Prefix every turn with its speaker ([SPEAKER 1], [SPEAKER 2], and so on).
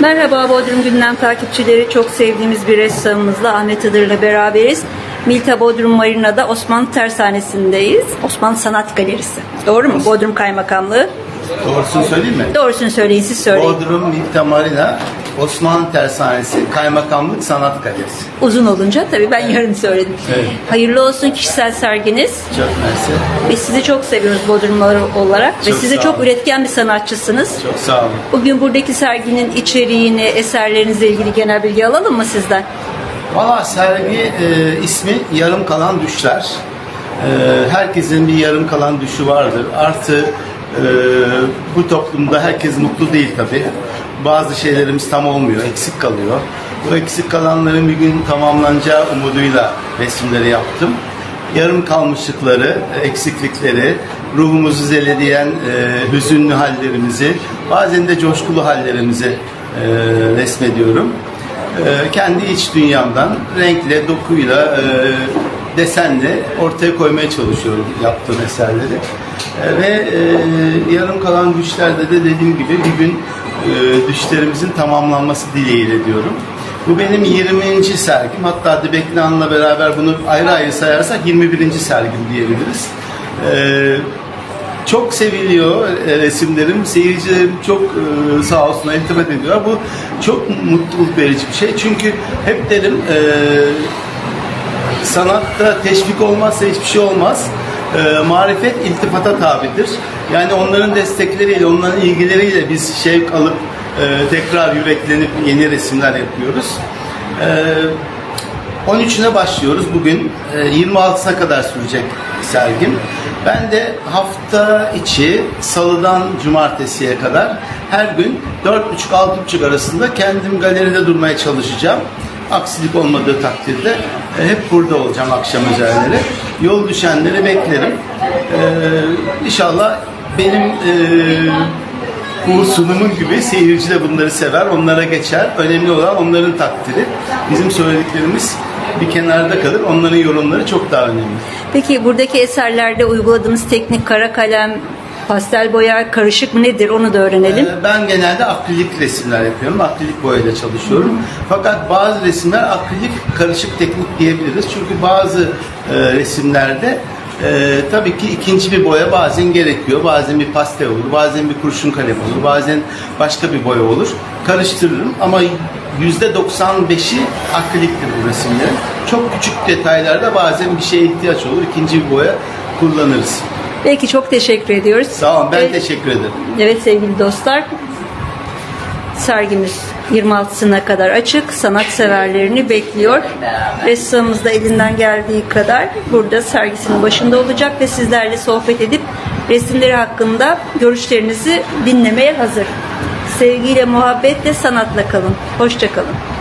[SPEAKER 1] Merhaba Bodrum Gündem takipçileri. Çok sevdiğimiz bir ressamımızla Ahmet Iğdır'la beraberiz. Milta Bodrum Marina'da Osmanlı Tersanesi'ndeyiz. Osmanlı Sanat Galerisi. Doğru mu? Bodrum Kaymakamlığı.
[SPEAKER 2] Doğrusunu söyleyeyim mi?
[SPEAKER 1] Doğrusunu söyleyin siz söyleyin.
[SPEAKER 2] Bodrum Milta Marina, Osmanlı Tersanesi, Kaymakamlık Sanat Galerisi.
[SPEAKER 1] Uzun olunca tabii ben yarın söyledim.
[SPEAKER 2] Evet.
[SPEAKER 1] Hayırlı olsun kişisel serginiz.
[SPEAKER 2] Çok mersi.
[SPEAKER 1] Ve sizi çok seviyoruz Bodrumlar olarak. Ve
[SPEAKER 2] Çok
[SPEAKER 1] siz de
[SPEAKER 2] sağ
[SPEAKER 1] çok üretken bir sanatçısınız.
[SPEAKER 2] Çok sağ olun.
[SPEAKER 1] Bugün buradaki serginin içeriğini, eserlerinizle ilgili genel bilgi alalım mı sizden?
[SPEAKER 2] Valla sergi e, ismi Yarım Kalan Düşler. E, herkesin bir yarım kalan düşü vardır. Artı e, bu toplumda herkes mutlu değil tabi. Bazı şeylerimiz tam olmuyor, eksik kalıyor. Bu eksik kalanların bir gün tamamlanacağı umuduyla resimleri yaptım. Yarım kalmışlıkları, eksiklikleri, ruhumuzu zeledeyen e, hüzünlü hallerimizi, bazen de coşkulu hallerimizi e, resmediyorum. Ee, kendi iç dünyamdan renkle, dokuyla, e, desenle ortaya koymaya çalışıyorum yaptığım eserleri. E, ve e, yarım kalan düşlerde de dediğim gibi bir gün e, düşlerimizin tamamlanması dileğiyle diyorum. Bu benim 20. sergim. Hatta Dibekli Han'la beraber bunu ayrı ayrı sayarsak 21. sergim diyebiliriz. E, çok seviliyor e, resimlerim. Seyircilerim çok e, sağ olsunlar iltifat ediyor. Bu çok mutluluk verici bir şey. Çünkü hep derim e, sanatta teşvik olmazsa hiçbir şey olmaz. E, marifet iltifata tabidir. Yani onların destekleriyle, onların ilgileriyle biz şevk alıp e, tekrar yüreklenip yeni resimler yapıyoruz. E, 13'üne başlıyoruz bugün. E, 26'sına kadar sürecek sergim. Ben de hafta içi salıdan cumartesiye kadar her gün 4.30-6.30 arasında kendim galeride durmaya çalışacağım. Aksilik olmadığı takdirde e, hep burada olacağım akşam üzerleri. Yol düşenleri beklerim. Ee, inşallah benim e, bu sunumum gibi seyirci de bunları sever, onlara geçer. Önemli olan onların takdiri. Bizim söylediklerimiz bir kenarda kalır. Onların yorumları çok daha önemli.
[SPEAKER 1] Peki buradaki eserlerde uyguladığımız teknik kara kalem, pastel boya, karışık mı nedir onu da öğrenelim.
[SPEAKER 2] Ee, Ben genelde akrilik resimler yapıyorum. Akrilik boyayla çalışıyorum. Fakat bazı resimler akrilik karışık teknik diyebiliriz. Çünkü bazı e, resimlerde e, tabii ki ikinci bir boya bazen gerekiyor. Bazen bir pastel olur, bazen bir kurşun kalem olur, bazen başka bir boya olur. Karıştırırım ama %95'i akriliktir bu resimlerin. Çok küçük detaylarda bazen bir şeye ihtiyaç olur. ikinci bir boya kullanırız.
[SPEAKER 1] Peki çok teşekkür ediyoruz.
[SPEAKER 2] Sağ olun. Ben
[SPEAKER 1] Evet.
[SPEAKER 2] teşekkür ederim.
[SPEAKER 1] Evet sevgili dostlar. Sergimiz 26'sına kadar açık. Sanatseverlerini bekliyor. Ressamımız da elinden geldiği kadar burada sergisinin başında olacak ve sizlerle sohbet edip resimleri hakkında görüşlerinizi dinlemeye hazır. Sevgiyle, muhabbetle, sanatla kalın. Hoşça kalın.